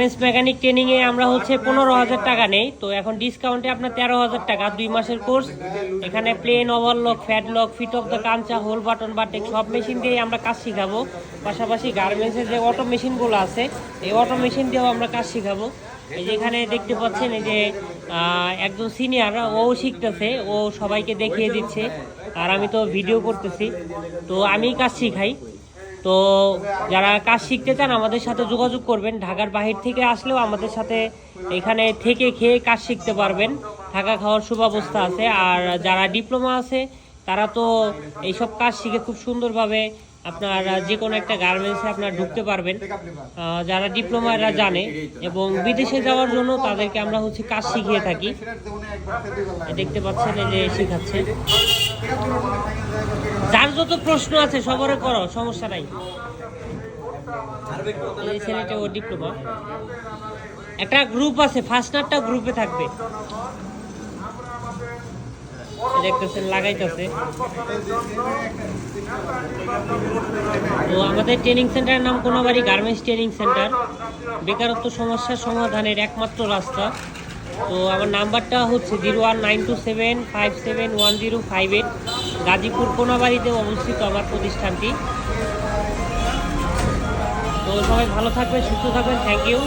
Garments mechanic ট্রেনিংয়ে আমরা হচ্ছে পনেরো হাজার টাকা নেই। তো এখন ডিসকাউন্টে আপনার তেরো হাজার টাকা, দুই মাসের কোর্স এখানে plain overlock flat lock feed off the Kancha hole button bartack সব মেশিন দিয়েই আমরা কাজ শিখাবো। পাশাপাশি গার্মেন্টসের যে অটো মেশিনগুলো আছে, এই অটো মেশিন দিয়েও আমরা কাজ শিখাবো। এই যে এখানে দেখতে পাচ্ছেন এই যে একজন সিনিয়র ও শিখতেছে, ও সবাইকে দেখিয়ে দিচ্ছে। আর আমি তো ভিডিও করতেছি। তো আমি কাজ শিখাই। তো যারা কাজ শিখতে চান, আমাদের সাথে যোগাযোগ করবেন। ঢাকার বাহির থেকে আসলেও আমাদের সাথে এখানে থেকে খেয়ে কাজ শিখতে পারবেন। থাকা খাওয়ার সুব্যবস্থা আছে। আর যারা ডিপ্লোমা আছে, তারা তো এইসব কাজ শিখে খুব সুন্দরভাবে আপনার যে কোনো একটা গার্মেন্টসে আপনার ঢুকতে পারবেন। যারা ডিপ্লোমা এরা জানে এবং বিদেশে যাওয়ার জন্য তাদেরকে আমরা হচ্ছে কাজ শিখিয়ে থাকি। দেখতে পাচ্ছেন যে শিখাচ্ছে। যত প্রশ্ন আছে সবার করো, সমস্যা নাই। এই ছেলেটা ও ডিপ্লোমা একটা গ্রুপ আছে ফার্স্ট নারটা গ্রুপে থাকবে। দেখতেছেন, লাগাইতেছে। তো আমাদের ট্রেনিং সেন্টারের নাম কোনাবাড়ি গার্মেন্টস ট্রেনিং সেন্টার বেকারত্ব সমস্যার সমাধানের একমাত্র রাস্তা। তো আমার নাম্বারটা হচ্ছে zero one nine two seven five seven one zero five eight, Gazipur কোনাবাড়িতে অবস্থিত আমার প্রতিষ্ঠানটি। তো সবাই ভালো থাকবেন, সুস্থ থাকবেন, থ্যাংক ইউ।